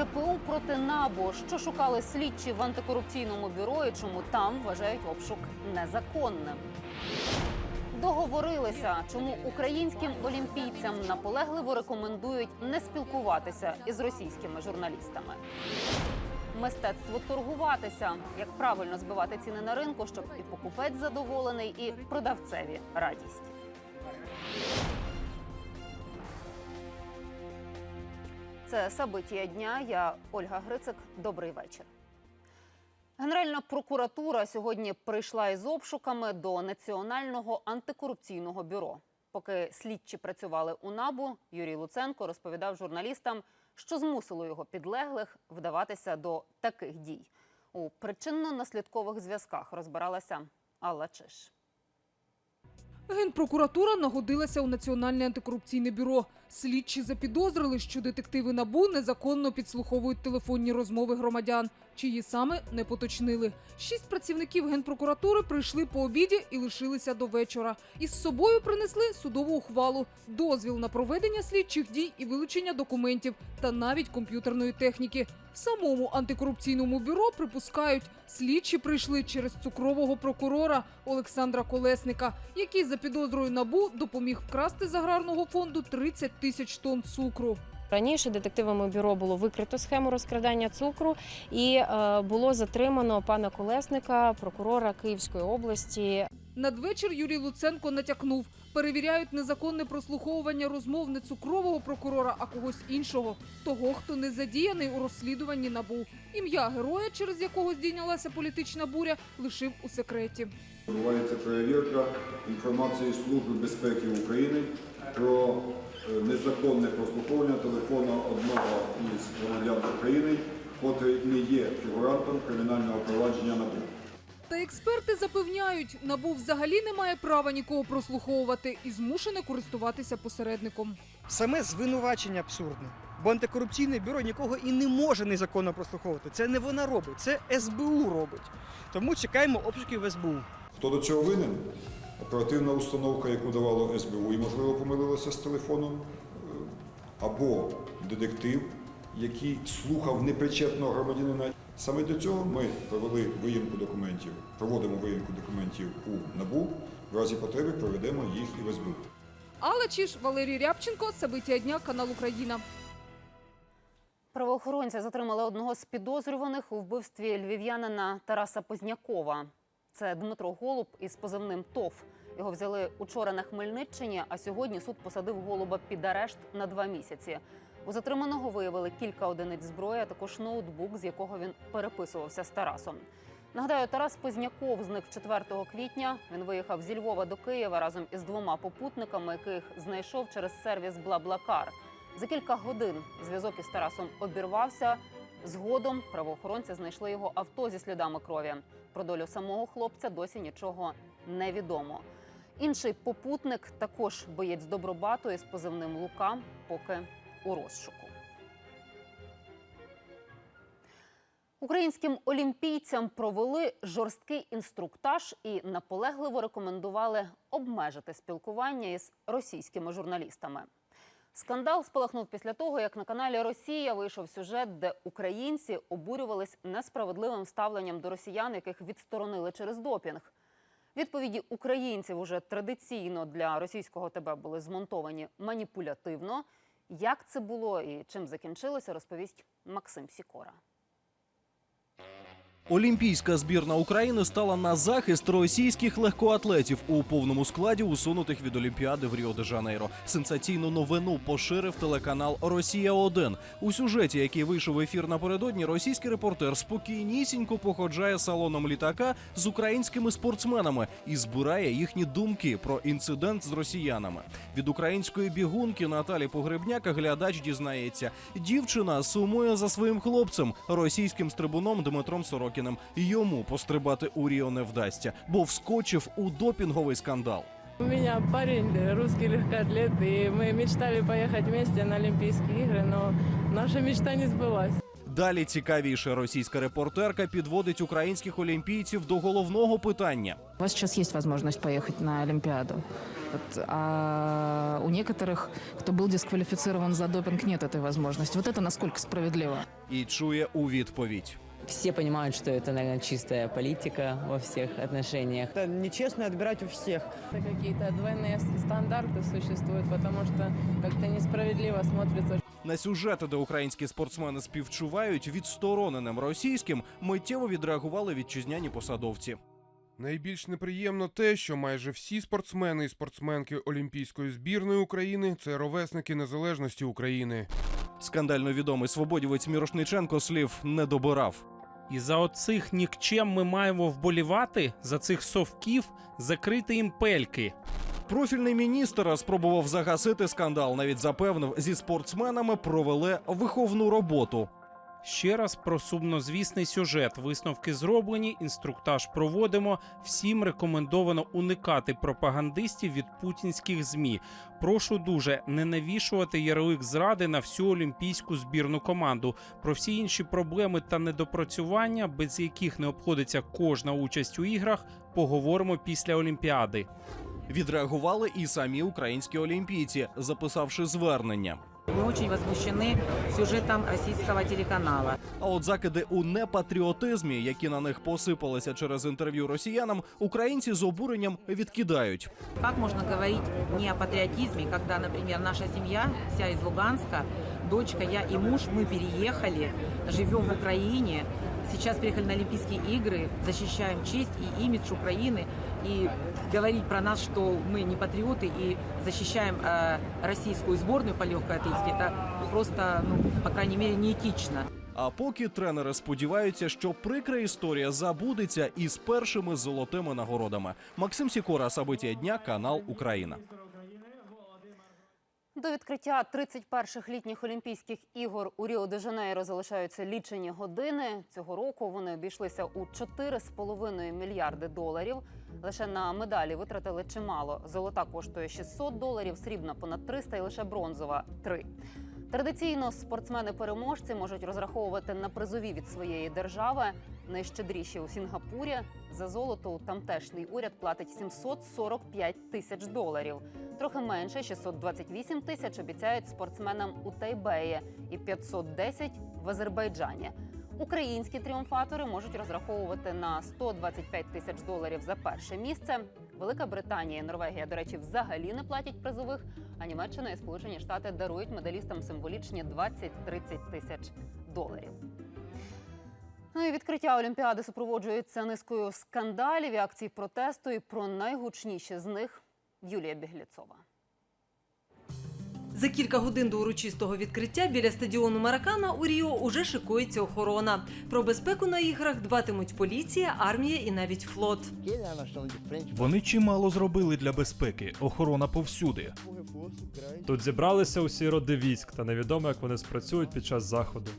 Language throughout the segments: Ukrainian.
ГПУ проти НАБУ. Що шукали слідчі в антикорупційному бюро і чому там вважають обшук незаконним. Договорилися, чому українським олімпійцям наполегливо рекомендують не спілкуватися із російськими журналістами. Мистецтво торгуватися, як правильно збивати ціни на ринку, щоб і покупець задоволений, і продавцеві радість. Це Сабитія дня. Я Ольга Грицик. Добрий вечір. Генеральна прокуратура сьогодні прийшла із обшуками до Національного антикорупційного бюро. Поки слідчі працювали у набу, Юрій Луценко розповідав журналістам, що змусило його підлеглих вдаватися до таких дій. У причинно-наслідкових зв'язках розбиралася Алла Чиш. Генпрокуратура нагодилася у Національне антикорупційне бюро. Слідчі запідозрили, що детективи НАБУ незаконно підслуховують телефонні розмови громадян, чиї саме не поточнили. Шість працівників генпрокуратури прийшли по обіді і лишилися до вечора. Із собою принесли судову ухвалу, дозвіл на проведення слідчих дій і вилучення документів та навіть комп'ютерної техніки. В самому антикорупційному бюро припускають, слідчі прийшли через цукрового прокурора Олександра Колесника, який за підозрою набу допоміг вкрасти з аграрного фонду 30 тисяч тонн цукру. Раніше детективами бюро було викрито схему розкрадання цукру і е, було затримано пана Колесника, прокурора Київської області. Надвечір Юрій Луценко натякнув, перевіряють незаконне прослуховування розмов не цукрового прокурора, а когось іншого, того, хто не задіяний у розслідуванні набу. Ім'я героя, через якого здійнялася політична буря, лишив у секреті. Відбувається перевірка інформації Служби безпеки України про незаконне прослуховування телефону одного із громадян України, котрий не є фігурантом кримінального провадження НАБУ. Та експерти запевняють, набу взагалі не має права нікого прослуховувати і змушене користуватися посередником. Саме звинувачення абсурдне. Бо антикорупційне бюро нікого і не може незаконно прослуховувати. Це не вона робить, це СБУ робить. Тому чекаємо обшуків в СБУ. Хто до цього винен? Оперативна установка, яку давало СБУ, і, можливо, помилилася з телефоном, е, або детектив, який слухав непричетного громадянина. Саме для цього ми провели виїмку документів, проводимо виїмку документів у НАБУ. В разі потреби проведемо їх і в СБУ. Алла Чіш, Валерій Рябченко, Собиття дня, канал Україна. Правоохоронці затримали одного з підозрюваних у вбивстві львів'янина Тараса Познякова. Це Дмитро Голуб із позивним ТОВ. Його взяли учора на Хмельниччині, а сьогодні суд посадив голуба під арешт на два місяці. У затриманого виявили кілька одиниць зброї, а також ноутбук, з якого він переписувався з Тарасом. Нагадаю, Тарас Позняков зник 4 квітня. Він виїхав зі Львова до Києва разом із двома попутниками, яких знайшов через сервіс Блаблакар. За кілька годин зв'язок із Тарасом обірвався. Згодом правоохоронці знайшли його авто зі слідами крові. Про долю самого хлопця досі нічого не відомо. Інший попутник, також боєць Добробату із позивним Лука, поки у розшуку. Українським олімпійцям провели жорсткий інструктаж і наполегливо рекомендували обмежити спілкування із російськими журналістами. Скандал спалахнув після того, як на каналі Росія вийшов сюжет, де українці обурювались несправедливим ставленням до росіян, яких відсторонили через допінг. Відповіді українців уже традиційно для російського ТБ були змонтовані маніпулятивно. Як це було і чим закінчилося, розповість Максим Сікора. Олімпійська збірна України стала на захист російських легкоатлетів у повному складі, усунутих від Олімпіади в Ріо-де-Жанейро. Сенсаційну новину поширив телеканал Росія 1 У сюжеті, який вийшов в ефір напередодні, російський репортер спокійнісінько походжає салоном літака з українськими спортсменами і збирає їхні думки про інцидент з росіянами. Від української бігунки Наталі Погребняка глядач дізнається, дівчина сумує за своїм хлопцем, російським стрибуном Дмитром Сорокіним. Йому пострибати у Ріо не вдасться, бо вскочив у допінговий скандал. У меня парень русский легкоатлет, и мы мечтали поехать вместе на Олимпийские игры, но наша мечта не сбылась. Далі цікавіше російська репортерка підводить українських олімпійців до головного питання. У вас сейчас есть возможность поехать на Олимпиаду. Вот, а у некоторых, кто был дисквалифицирован за допинг, нет этой возможности. Вот это насколько справедливо? І чує у відповідь. Все понимают, что это, наверное, чистая политика во всех отношениях. Это нечестно отбирать у всех. Это какие-то двойные с- стандарты существуют, потому что как-то несправедливо смотрится, На сюжети, де українські спортсмени співчувають відстороненим російським, миттєво відреагували вітчизняні посадовці. Найбільш неприємно те, що майже всі спортсмени і спортсменки Олімпійської збірної України це ровесники незалежності України. Скандально відомий свободівець Мірошниченко слів не добирав. І за оцих нікчем ми маємо вболівати, за цих совків закрити їм пельки. Профільний міністр спробував загасити скандал. Навіть запевнив, зі спортсменами провели виховну роботу. Ще раз про сумнозвісний сюжет. Висновки зроблені, інструктаж проводимо. Всім рекомендовано уникати пропагандистів від путінських змі. Прошу дуже не навішувати ярлик зради на всю олімпійську збірну команду. Про всі інші проблеми та недопрацювання, без яких не обходиться кожна участь у іграх, поговоримо після Олімпіади. Відреагували і самі українські олімпійці, записавши звернення. Мы очень возмущены сюжетом российского телеканала. А от закиди у непатріотизмі, які на них посипалися через інтерв'ю росіянам, українці з обуренням відкидають. Как можно говорить не о патриотизме, когда, например, наша семья, вся из Луганска, дочка, я и муж, мы переехали, живем в Украине, сейчас приехали на Олимпийские игры, защищаем честь и имидж Украины, и говорить про нас, что мы не патриоты и защищаем э, российскую сборную по легкой атлетике, это просто, ну, по крайней мере, неэтично. А поки тренери сподіваються, що прикра історія забудеться із першими золотими нагородами. Максим Сікора, Сабиття дня, канал Україна. До відкриття 31-х літніх Олімпійських ігор у Ріо-де-Жанейро залишаються лічені години. Цього року вони обійшлися у 4,5 мільярди доларів. Лише на медалі витратили чимало. Золота коштує 600 доларів, срібна понад 300 і лише бронзова 3. Традиційно спортсмени-переможці можуть розраховувати на призові від своєї держави. Найщедріші у Сінгапурі за золото тамтешній уряд платить 745 тисяч доларів. Трохи менше 628 тисяч обіцяють спортсменам у Тайбеї і 510 в Азербайджані. Українські тріумфатори можуть розраховувати на 125 тисяч доларів за перше місце. Велика Британія і Норвегія, до речі, взагалі не платять призових. А Німеччина і Сполучені Штати дарують медалістам символічні 20-30 тисяч доларів. Ну і відкриття Олімпіади супроводжується низкою скандалів і акцій протесту. І про найгучніші з них Юлія Бігліцова. За кілька годин до урочистого відкриття біля стадіону Маракана у Ріо уже шикується охорона. Про безпеку на іграх дбатимуть поліція, армія і навіть флот. Вони чимало зробили для безпеки. Охорона повсюди. Тут зібралися усі роди військ, та невідомо, як вони спрацюють під час заходу.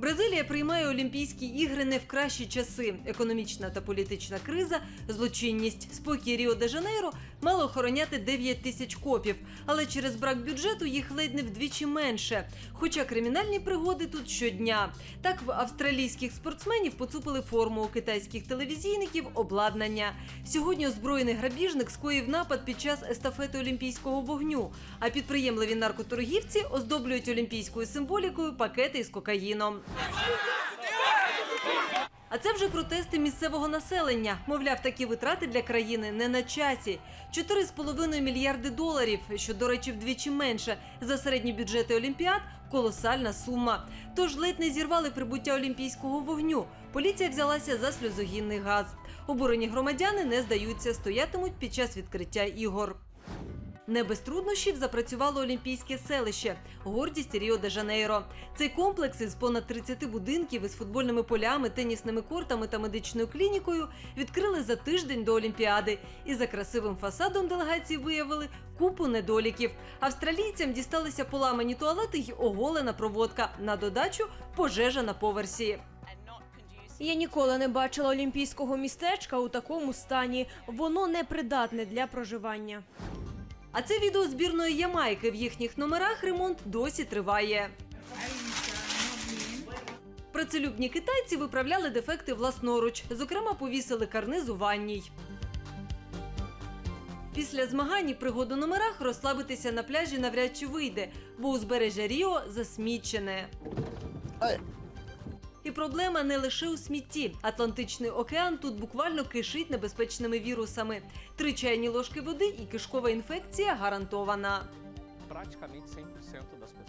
Бразилія приймає Олімпійські ігри не в кращі часи. Економічна та політична криза, злочинність, спокій Ріо де Жанейро мало охороняти 9 тисяч копів, але через брак бюджету їх ледь не вдвічі менше. Хоча кримінальні пригоди тут щодня. Так в австралійських спортсменів поцупили форму у китайських телевізійників обладнання. Сьогодні озброєний грабіжник скоїв напад під час естафети олімпійського вогню. А підприємливі наркоторгівці оздоблюють олімпійською символікою пакети із кокаїном. А це вже протести місцевого населення. Мовляв, такі витрати для країни не на часі. 4,5 мільярди доларів, що, до речі, вдвічі менше за середні бюджети Олімпіад колосальна сума. Тож ледь не зірвали прибуття олімпійського вогню. Поліція взялася за сльозогінний газ. Обурені громадяни не здаються, стоятимуть під час відкриття ігор. Не без труднощів запрацювало Олімпійське селище, гордість Ріо де Жанейро. Цей комплекс із понад 30 будинків із футбольними полями, тенісними кортами та медичною клінікою відкрили за тиждень до Олімпіади. І за красивим фасадом делегації виявили купу недоліків. Австралійцям дісталися поламані туалети й оголена проводка. На додачу пожежа на поверсі. Я ніколи не бачила олімпійського містечка у такому стані. Воно непридатне для проживання. А це відео збірної Ямайки. В їхніх номерах ремонт досі триває. Працелюбні китайці виправляли дефекти власноруч, зокрема, повісили карниз у ванній. Після змагань і пригод у номерах розслабитися на пляжі навряд чи вийде, бо узбережжя Ріо засмічене. І проблема не лише у смітті. Атлантичний океан тут буквально кишить небезпечними вірусами. Три чайні ложки води і кишкова інфекція гарантована.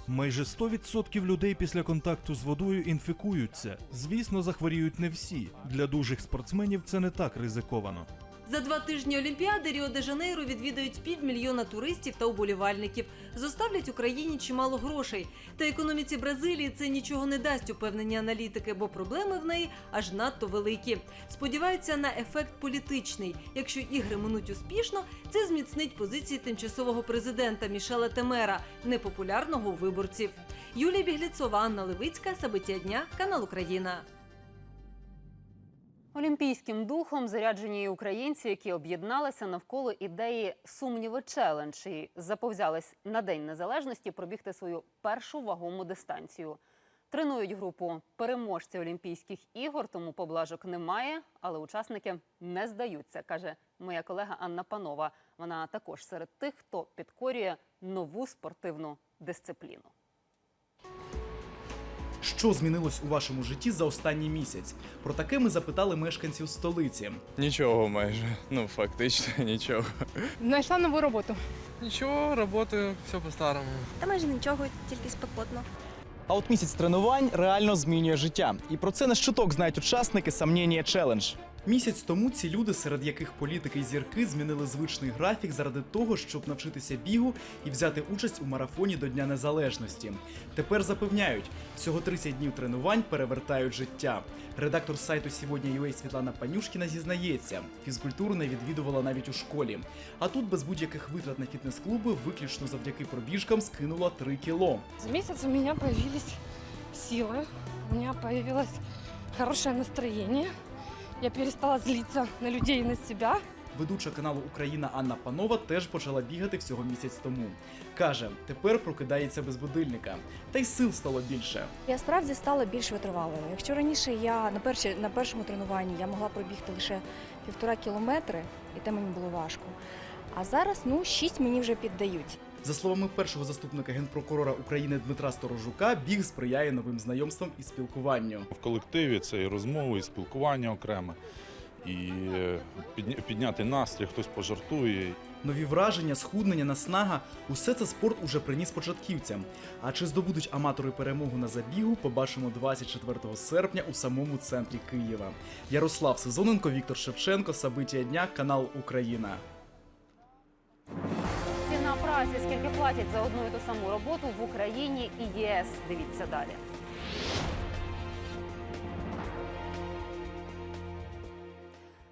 Майже 100% людей після контакту з водою інфікуються. Звісно, захворіють не всі. Для дужих спортсменів це не так ризиковано. За два тижні Олімпіади Ріо-де-Жанейро відвідають півмільйона туристів та уболівальників. Зоставлять Україні чимало грошей. Та економіці Бразилії це нічого не дасть, упевнені аналітики, бо проблеми в неї аж надто великі. Сподіваються на ефект політичний. Якщо ігри минуть успішно, це зміцнить позиції тимчасового президента Мішела Темера, непопулярного у виборців. Юлія Бігліцова, Анна Левицька, Сабиття дня, канал Україна. Олімпійським духом заряджені українці, які об'єдналися навколо ідеї сумніви челендж і заповзялись на День Незалежності пробігти свою першу вагому дистанцію. Тренують групу переможці Олімпійських ігор, тому поблажок немає, але учасники не здаються, каже моя колега Анна Панова. Вона також серед тих, хто підкорює нову спортивну дисципліну. Що змінилось у вашому житті за останній місяць? Про таке ми запитали мешканців столиці. Нічого майже. Ну, фактично нічого. Знайшла нову роботу. Нічого, роботи, все по-старому. Та майже нічого, тільки спекотно. А от місяць тренувань реально змінює життя. І про це на щиток знають учасники Сомнення Челендж. Місяць тому ці люди, серед яких політики і зірки, змінили звичний графік заради того, щоб навчитися бігу і взяти участь у марафоні до Дня Незалежності. Тепер запевняють, всього 30 днів тренувань перевертають життя. Редактор сайту сьогодні Світлана Панюшкіна зізнається, фізкультуру не відвідувала навіть у школі. А тут без будь-яких витрат на фітнес-клуби виключно завдяки пробіжкам скинула 3 кіло. За месяц у меня появились силы, у меня появилось хорошее настроение. Я перестала злиться на людей и на себя. Ведуча каналу Україна Анна Панова теж почала бігати всього місяць тому. Каже, тепер прокидається без будильника, та й сил стало більше. Я справді стала більш витривалою. Якщо раніше я на перші, на першому тренуванні я могла пробігти лише півтора кілометри, і те мені було важко. А зараз ну шість мені вже піддають. За словами першого заступника генпрокурора України Дмитра Сторожука, біг сприяє новим знайомствам і спілкуванню. В колективі це і розмови, і спілкування окреме, і е, підня- підняти настрій, хтось пожартує. Нові враження, схуднення, наснага усе це спорт уже приніс початківцям. А чи здобудуть аматори перемогу на забігу, побачимо 24 серпня у самому центрі Києва. Ярослав Сезоненко, Віктор Шевченко, Сабиття дня, канал Україна. Праці, скільки платять за одну і ту саму роботу в Україні і ЄС. Дивіться далі.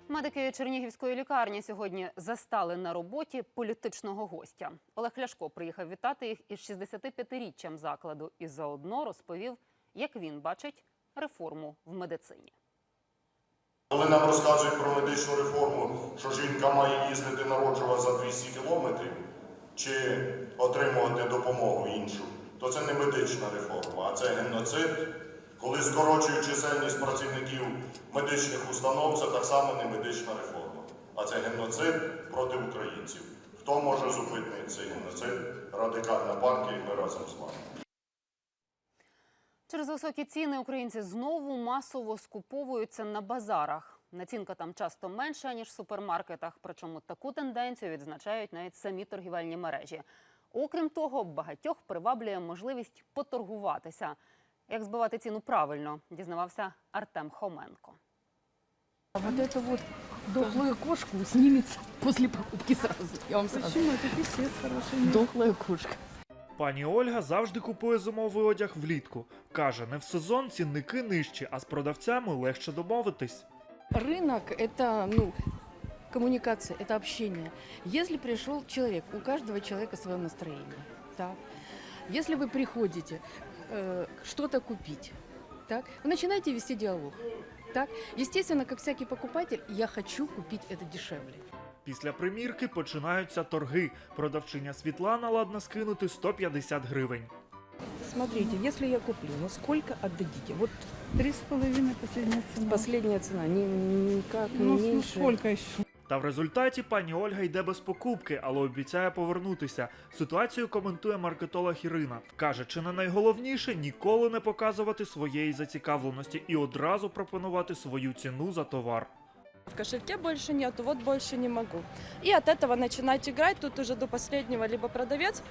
Медики Чернігівської лікарні сьогодні застали на роботі політичного гостя. Олег Ляшко приїхав вітати їх із 65-річчям закладу і заодно розповів, як він бачить реформу в медицині. Коли нам розказують про медичну реформу, що жінка має їздити народжувати за 200 кілометрів чи отримувати допомогу іншу, то це не медична реформа, а це геноцид. Коли скорочують чисельність працівників медичних установ, це так само не медична реформа, а це геноцид проти українців. Хто може зупинити цей геноцид? Радикальна партія, і ми разом з вами. Через високі ціни українці знову масово скуповуються на базарах. Націнка там часто менша ніж в супермаркетах. Причому таку тенденцію відзначають навіть самі торгівельні мережі. Окрім того, багатьох приваблює можливість поторгуватися. Як збивати ціну правильно, дізнавався Артем Хоменко. Вот эту вот дохлую кошку снимется после покупки сразу. Я вам сразу. Почему? Это писец хороший. Дохлая кошка. Пані Ольга завжди купує зимовий одяг влітку. Каже, не в сезон цінники нижчі, а з продавцями легше домовитись. Рынок – это, ну, коммуникация, это общение. Если пришел человек, у каждого человека свое настроение, так? Если вы приходите э, что-то купить, так, вы начинаете вести диалог, так? Естественно, как всякий покупатель, я хочу купить это дешевле. Після примірки починаються торги. Продавчиня Світлана ладна скинути 150 гривень. Смотрите, если я куплю, ну сколько отдадите? Вот три с половиной последняя цена. Последняя цена, ни, никак не Ну, меньше. сколько еще? Та в результаті пані Ольга йде без покупки, але обіцяє повернутися. Ситуацію коментує маркетолог Ірина. Каже, чи не найголовніше ніколи не показувати своєї зацікавленості і одразу пропонувати свою ціну за товар. В кошельке больше нету, вот больше не могу. И от этого начинать играть, тут уже до последнего либо продавец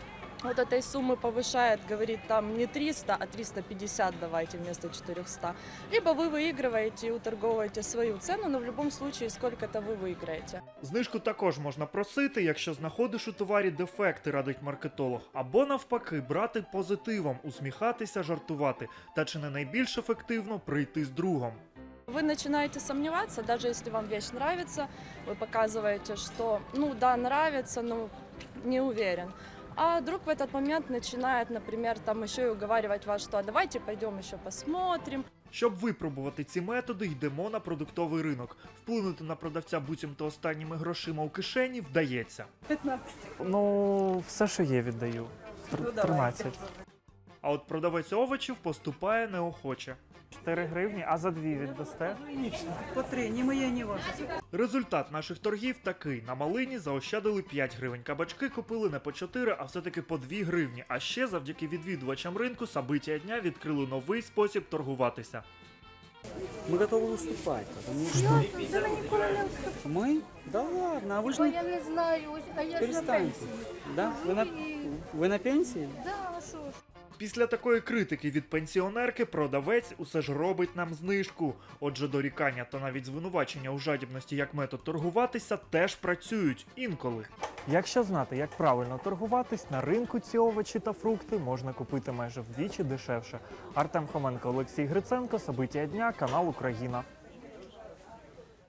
вот этой суммы повышает, говорит там не 300, а 350 давайте вместо 400. Либо вы выигрываете и уторговываете свою цену, но в любом случае сколько-то вы выиграете. Знижку також можна просити, якщо знаходиш у товарі дефекти, радить маркетолог, або навпаки, брати позитивом, усміхатися, жартувати. Та чи не найбільш ефективно прийти з другом? Вы начинаете сомневаться, даже если вам вещь нравится, вы показываете, что, ну да, нравится, но не уверен. А друг в этот момент начинает, например, там еще и уговаривать вас, что «А давайте пойдем еще посмотрим. Щоб випробувати ці методи, йдемо на продуктовий ринок. Вплинути на продавця буцімто останніми грошима у кишені вдається. 15. Ну, все, що є, віддаю. Ну, 13. А от продавець овочів поступає неохоче. 4 гривні, а за дві віддасте? По три, ні моє, ні ваше. Результат наших торгів такий: на малині заощадили 5 гривень. Кабачки купили не по 4, а все-таки по 2 гривні. А ще завдяки відвідувачам ринку собиття дня відкрили новий спосіб торгуватися. Мы готовы уступать, потому что... Мы? Да ладно, а вы же... я не знаю, а я Перестаньте. Да? Вы на... Вы на пенсии? Да, а що ж? Після такої критики від пенсіонерки продавець усе ж робить нам знижку. Отже, дорікання та навіть звинувачення у жадібності як метод торгуватися теж працюють інколи. Якщо знати, як правильно торгуватись, на ринку ці овочі та фрукти можна купити майже вдвічі дешевше. Артем Хоменко, Олексій Гриценко, Собиття дня, канал Україна.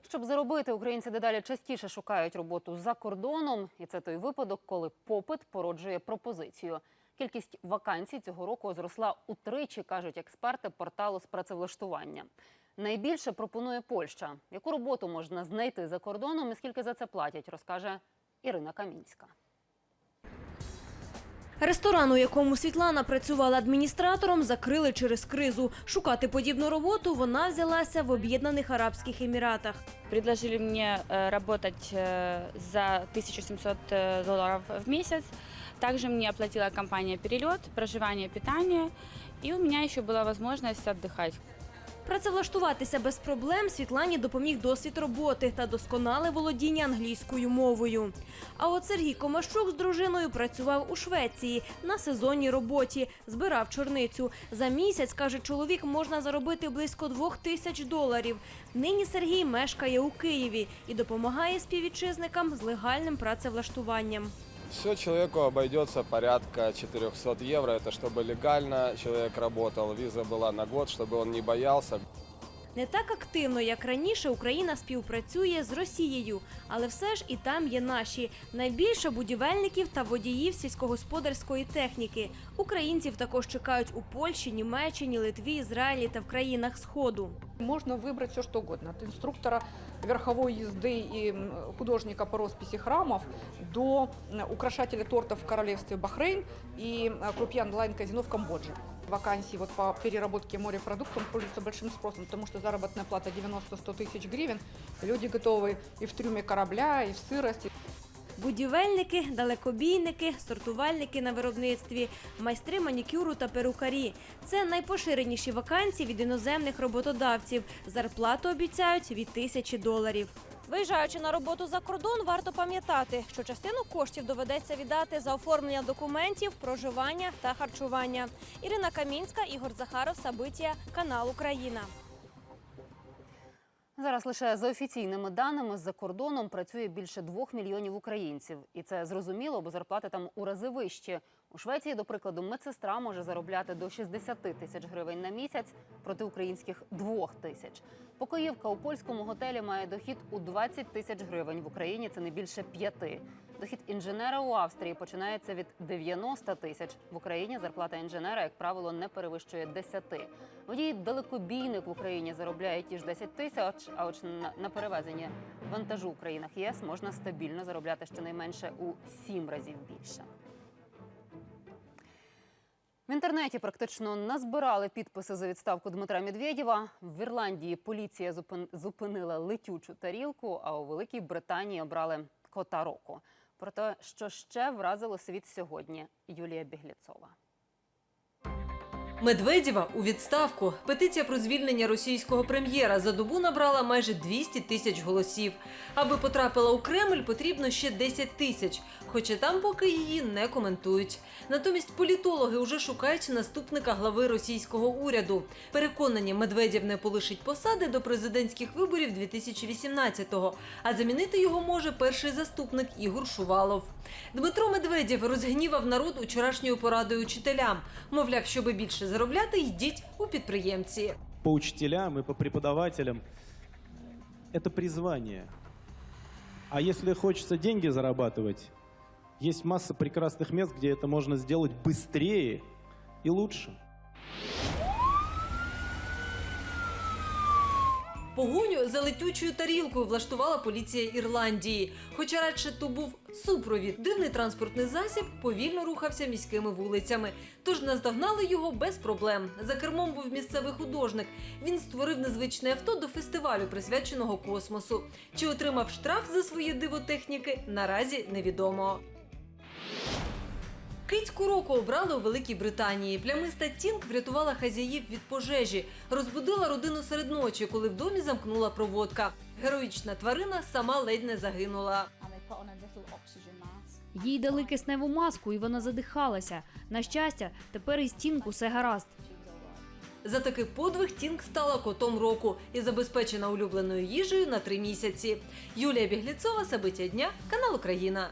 Щоб заробити, українці дедалі частіше шукають роботу за кордоном, і це той випадок, коли попит породжує пропозицію. Кількість вакансій цього року зросла утричі, кажуть експерти порталу з працевлаштування. Найбільше пропонує Польща. Яку роботу можна знайти за кордоном і скільки за це платять, розкаже Ірина Камінська. Ресторан, у якому Світлана працювала адміністратором, закрили через кризу. Шукати подібну роботу вона взялася в Об'єднаних Арабських Еміратах. Предложили мне э, работать э, за 1700 э, долларов в месяц. Также мне оплатила компания перелет, проживание, питание. И у меня еще была возможность отдыхать. Працевлаштуватися без проблем Світлані допоміг досвід роботи та досконале володіння англійською мовою. А от Сергій Комащук з дружиною працював у Швеції на сезонній роботі, збирав чорницю. За місяць, каже чоловік, можна заробити близько двох тисяч доларів. Нині Сергій мешкає у Києві і допомагає співвітчизникам з легальним працевлаштуванням. Все человеку обойдется порядка 400 евро. Это чтобы легально человек работал, виза была на год, чтобы он не боялся. Не так активно, як раніше, Україна співпрацює з Росією, але все ж і там є наші найбільше будівельників та водіїв сільськогосподарської техніки. Українців також чекають у Польщі, Німеччині, Литві, Ізраїлі та в країнах Сходу. Можно выбрать все что угодно. От инструктора верховой езды и м, художника по росписи храмов до м, украшателя тортов в королевстве Бахрейн и м, крупьян лайн-казино в Камбодже. Вакансии вот по переработке морепродуктов пользуются большим спросом, потому что заработная плата 90-100 тысяч гривен. Люди готовы и в трюме корабля, и в сырости. Будівельники, далекобійники, сортувальники на виробництві, майстри манікюру та перукарі. Це найпоширеніші вакансії від іноземних роботодавців. Зарплату обіцяють від тисячі доларів. Виїжджаючи на роботу за кордон, варто пам'ятати, що частину коштів доведеться віддати за оформлення документів, проживання та харчування. Ірина Камінська, Ігор Захаров, Сабитія, канал Україна. Зараз лише за офіційними даними за кордоном працює більше двох мільйонів українців, і це зрозуміло, бо зарплати там у рази вищі. У Швеції, до прикладу, медсестра може заробляти до 60 тисяч гривень на місяць проти українських двох тисяч. Покоївка у польському готелі має дохід у 20 тисяч гривень. В Україні це не більше п'яти. Дохід інженера у Австрії починається від 90 тисяч. В Україні зарплата інженера, як правило, не перевищує 10. Водій далекобійник в Україні заробляє ті ж 10 тисяч, а от на, перевезенні вантажу в країнах ЄС можна стабільно заробляти щонайменше у 7 разів більше. В інтернеті практично назбирали підписи за відставку Дмитра Медведєва. В Ірландії поліція зупин- зупинила летючу тарілку, а у Великій Британії обрали кота року. Про те, що ще вразило світ сьогодні, Юлія Бігліцова. Медведєва у відставку. Петиція про звільнення російського прем'єра за добу набрала майже 200 тисяч голосів. Аби потрапила у Кремль, потрібно ще 10 тисяч. Хоча там поки її не коментують. Натомість політологи вже шукають наступника глави російського уряду. Переконані, Медведєв не полишить посади до президентських виборів 2018-го, а замінити його може перший заступник Ігор Шувалов. Дмитро Медведєв розгнівав народ учорашньою порадою учителям. Мовляв, щоби більше заробляти, йдіть у підприємці. по учителям и по преподавателям это призвание. А если хочется деньги зарабатывать, есть масса прекрасных мест, где это можно сделать быстрее и лучше. Погоню за летючою тарілкою влаштувала поліція Ірландії. Хоча радше то був супровід. Дивний транспортний засіб повільно рухався міськими вулицями. Тож наздогнали його без проблем. За кермом був місцевий художник. Він створив незвичне авто до фестивалю, присвяченого космосу. Чи отримав штраф за свої дивотехніки, наразі невідомо. Кицьку року обрали у Великій Британії. Плямиста Тінк врятувала хазяїв від пожежі, розбудила родину серед ночі, коли в домі замкнула проводка. Героїчна тварина сама ледь не загинула. Їй дали кисневу маску, і вона задихалася. На щастя, тепер із тінку все гаразд. За такий подвиг Тінк стала котом року і забезпечена улюбленою їжею на три місяці. Юлія Бігліцова, Сабиття дня, канал Україна.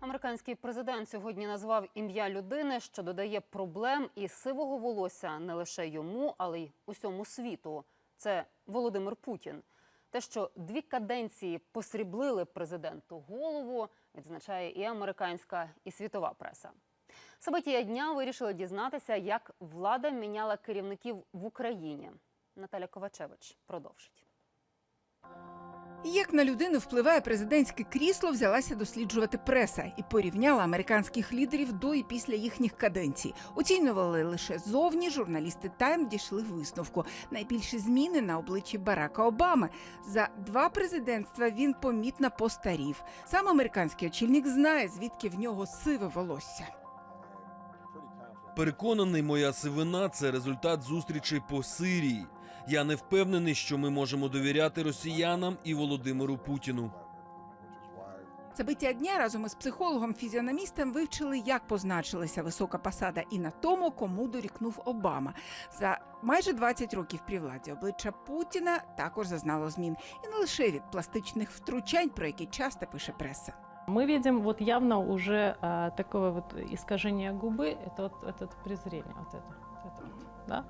Американський президент сьогодні назвав ім'я людини, що додає проблем і сивого волосся не лише йому, але й усьому світу. Це Володимир Путін. Те, що дві каденції посріблили президенту голову, відзначає і американська, і світова преса. Событія дня вирішили дізнатися, як влада міняла керівників в Україні. Наталя Ковачевич продовжить. Як на людину впливає президентське крісло, взялася досліджувати преса і порівняла американських лідерів до і після їхніх каденцій. Оцінювали лише зовні. Журналісти Тайм дійшли висновку. Найбільші зміни на обличчі Барака Обами. За два президентства він помітно постарів. Сам американський очільник знає, звідки в нього сиве волосся. Переконаний, моя сивина це результат зустрічей по Сирії. Я не впевнений, що ми можемо довіряти росіянам і Володимиру Путіну. Забиття дня разом із психологом-фізіономістом вивчили, як позначилася висока посада і на тому, кому дорікнув Обама. За майже 20 років при владі обличчя Путіна також зазнало змін, і не лише від пластичних втручань, про які часто пише преса. Мы видим вот явно уже а, такое вот искажение губы, это вот это презрение, вот это, вот это вот, да,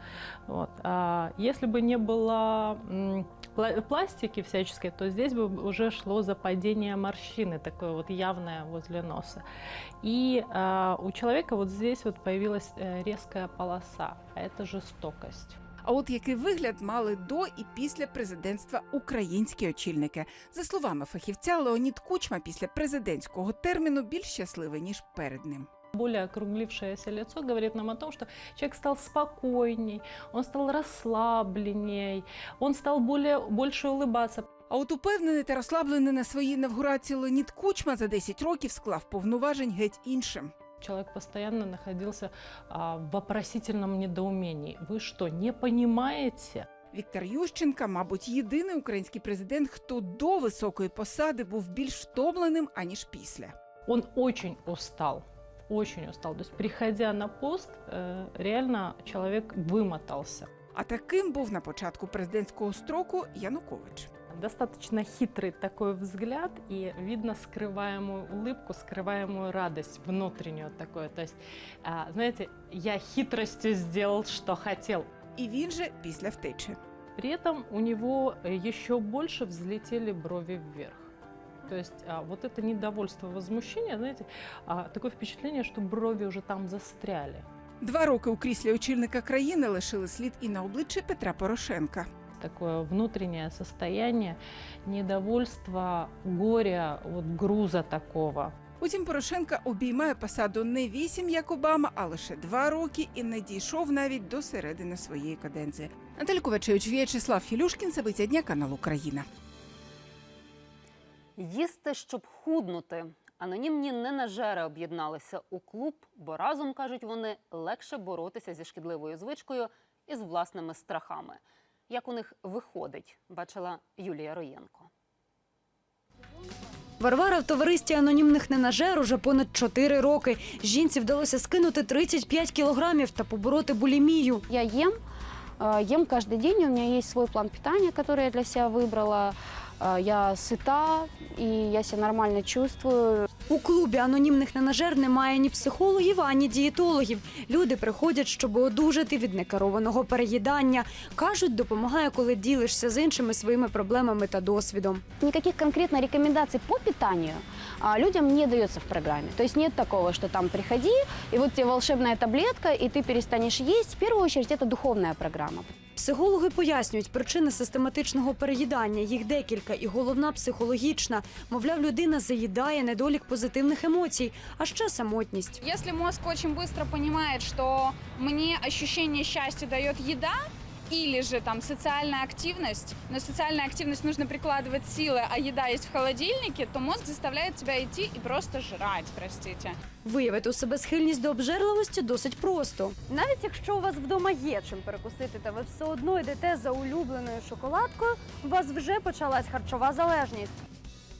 вот. А если бы не было м, пла- пластики всяческой, то здесь бы уже шло западение морщины, такое вот явное возле носа. И а, у человека вот здесь вот появилась э, резкая полоса, а это жестокость. А от який вигляд мали до і після президентства українські очільники? За словами фахівця, Леонід Кучма після президентського терміну більш щасливий ніж перед ним. Более округлившееся лицо говорит нам о том, что человек стал спокойней, он стал расслабленней, он стал более, больше улыбаться. А от упевнений та розслаблений на своїй інавгурації Леонід Кучма за 10 років склав повноважень геть іншим. Человек постоянно находился а, в вопросительном недоумении. Вы что, не понимаете? Віктор Ющенка, мабуть, єдиний український президент, хто до високої посади був більш втомленим аніж після. Он очень устал, очень устал. То есть, приходя на пост, э, реально человек вымотался. А таким був на початку президентського строку Янукович. Достаточно хитрый такой взгляд, и видно скрываемую улыбку, скрываемую радость внутреннюю такую. То есть, а, знаете, я хитростью сделал, что хотел. І він же після втечі. При этом у него э, еще больше взлетели брови вверх. То есть а, вот это недовольство, возмущение, знаете, а, такое впечатление, что брови уже там застряли. Два роки у кріслі очільника країни лишили слід і на обличчі Петра Порошенка. Такое внутреннее состояние недовольства, горя, вот груза такого. Утім, Порошенка обіймає посаду не вісім, як Обама, а лише два роки і не дійшов навіть до середини своєї каденції. Наталя Ковачевич, В'ячеслав Філюшкін, Сабиття дня, канал Україна. Їсти, щоб худнути. Анонімні ненажери об'єдналися у клуб, бо разом кажуть вони легше боротися зі шкідливою звичкою і з власними страхами. Як у них виходить, бачила Юлія Роєнко. Варвара в товаристві анонімних ненажер уже понад 4 роки. Жінці вдалося скинути 35 кілограмів та побороти булімію. Я ем, э, ем каждый день, у меня есть свой план питания, который я для себя выбрала. Э, Я сыта, и я себя нормально чувствую. У клубі анонімних ненажер немає ні психологів, ані дієтологів. Люди приходять, щоб одужати від некерованого переїдання. Кажуть, допомагає, коли ділишся з іншими своїми проблемами та досвідом. Никаких конкретно рекомендаций по питанию а, людям не дается в программе. То есть нет такого, что там приходи, и вот тебе волшебная таблетка, и ты перестанешь есть. В первую очередь это духовная программа. Психологи пояснюють причини систематичного переїдання. Їх декілька, і головна психологічна. Мовляв, людина заїдає недолік позитивних емоцій, а ще самотність. Якщо мозг дуже швидко розуміє, що мені відчуття щастя дає еда, или же там социальная активность, но социальная активность нужно прикладывать силы, а еда есть в холодильнике, то мозг заставляет тебя идти и просто жрать, простите. Виявити у себе схильність до обжерливості досить просто. Навіть якщо у вас вдома є чим перекусити, та ви все одно йдете за улюбленою шоколадкою, у вас вже почалась харчова залежність.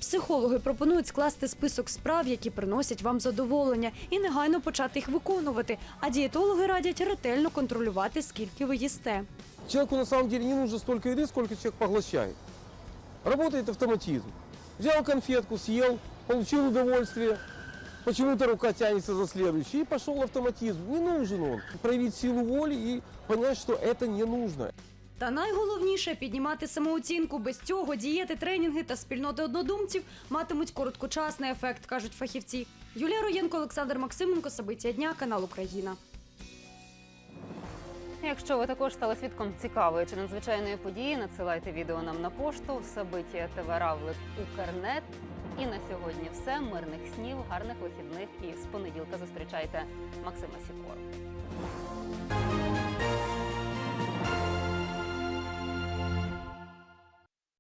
Психологи пропонують скласти список справ, які приносять вам задоволення, і негайно почати їх виконувати. А дієтологи радять ретельно контролювати, скільки ви їсте. Человеку на самом деле не нужно столько еды, сколько человек поглощает. Работает автоматизм. Взял конфетку, съел, получил удовольствие, почему-то рука тянется за следующей, и пошел автоматизм. Не нужен он. Проявить силу воли и понять, что это не нужно. Та найголовніше піднімати самооцінку. Без цього дієти, тренінги та спільноти однодумців матимуть короткочасний ефект, кажуть фахівці. Юлія Роєнко, Олександр Максименко, Сабиття дня, канал Україна. Якщо ви також стали свідком цікавої чи надзвичайної події, надсилайте відео нам на пошту Сабиття ТВ Равлик Укрнет. І на сьогодні все. Мирних снів, гарних вихідних і з понеділка зустрічайте Максима Сікору.